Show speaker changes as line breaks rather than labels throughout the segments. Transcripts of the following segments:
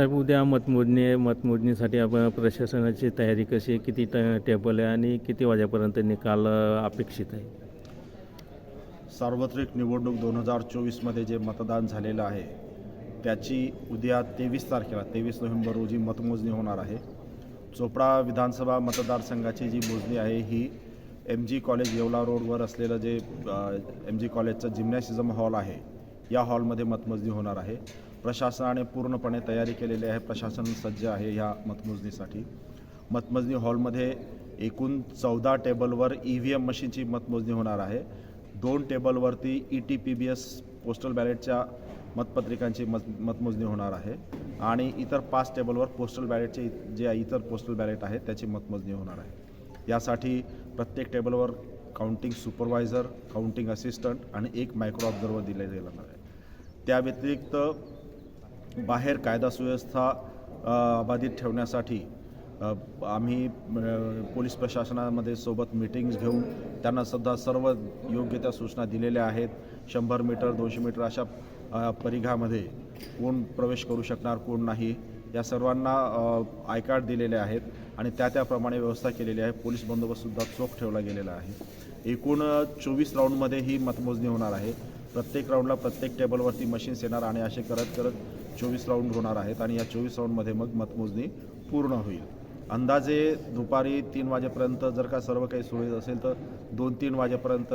साहेब उद्या मतमोजणी आहे. मतमोजणीसाठी आपण प्रशासनाची तयारी कशी आहे? किती ट टेबल आहे आणि किती वाजेपर्यंत निकाल अपेक्षित आहे?
सार्वत्रिक निवडणूक दोन हजार चोवीसमध्ये जे मतदान झालेलं आहे त्याची उद्या तेवीस तारखेला तेवीस नोव्हेंबर रोजी मतमोजणी होणार आहे. चोपडा विधानसभा मतदारसंघाची जी मोजणी आहे ही एम जी कॉलेज येवला रोडवर असलेलं जे एम जी कॉलेजचं जिम्नॅशिझम हॉल आहे या हॉलमध्ये मतमोजणी होणार आहे. प्रशासनाने पूर्णपणे तयारी केलेली आहे. प्रशासन सज्ज आहे ह्या मतमोजणीसाठी. मतमोजणी हॉलमध्ये एकूण चौदा टेबलवर ई व्ही एम मशीनची मतमोजणी होणार आहे. दोन टेबलवरती E T P B S postal बॅलेटच्या मतपत्रिकांची मत मतमोजणी होणार आहे आणि इतर पाच टेबलवर पोस्टल बॅलेटचे जे इतर पोस्टल बॅलेट आहेत त्याची मतमोजणी होणार आहे. यासाठी प्रत्येक टेबलवर काउंटिंग सुपरवायझर काउंटिंग असिस्टंट आणि एक मायक्रो ऑब्झर्वर दिले जाणार आहे. त्या व्यतिरिक्त बाहेर कायदा सुव्यवस्था अबाधित ठेवण्यासाठी आम्ही पोलीस प्रशासनामध्ये सोबत मीटिंग्स घेऊन त्यांना सध्या सर्व योग्य त्या सूचना दिलेल्या आहेत. शंभर मीटर दोनशे मीटर अशा परिघामध्ये कोण प्रवेश करू शकणार कोण नाही या सर्वांना आय कार्ड दिलेले आहेत आणि त्या त्याप्रमाणे व्यवस्था केलेली आहे. पोलीस बंदोबस्तसुद्धा चोख ठेवला गेलेला आहे. एकूण चोवीस राऊंडमध्ये ही मतमोजणी होणार आहे. प्रत्येक राऊंडला प्रत्येक टेबलवरती मशीन्स येणार आणि असे करत करत चोवीस राऊंड होणार आहेत आणि या चोवीस राऊंडमध्ये मग मतमोजणी पूर्ण होईल. अंदाजे दुपारी तीन वाजेपर्यंत जर का सर्व काही सुरळीत असेल तर दोन तीन वाजेपर्यंत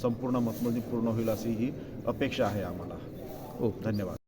संपूर्ण मतमोजणी पूर्ण होईल अशी ही अपेक्षा आहे आम्हाला.
ओके.
धन्यवाद.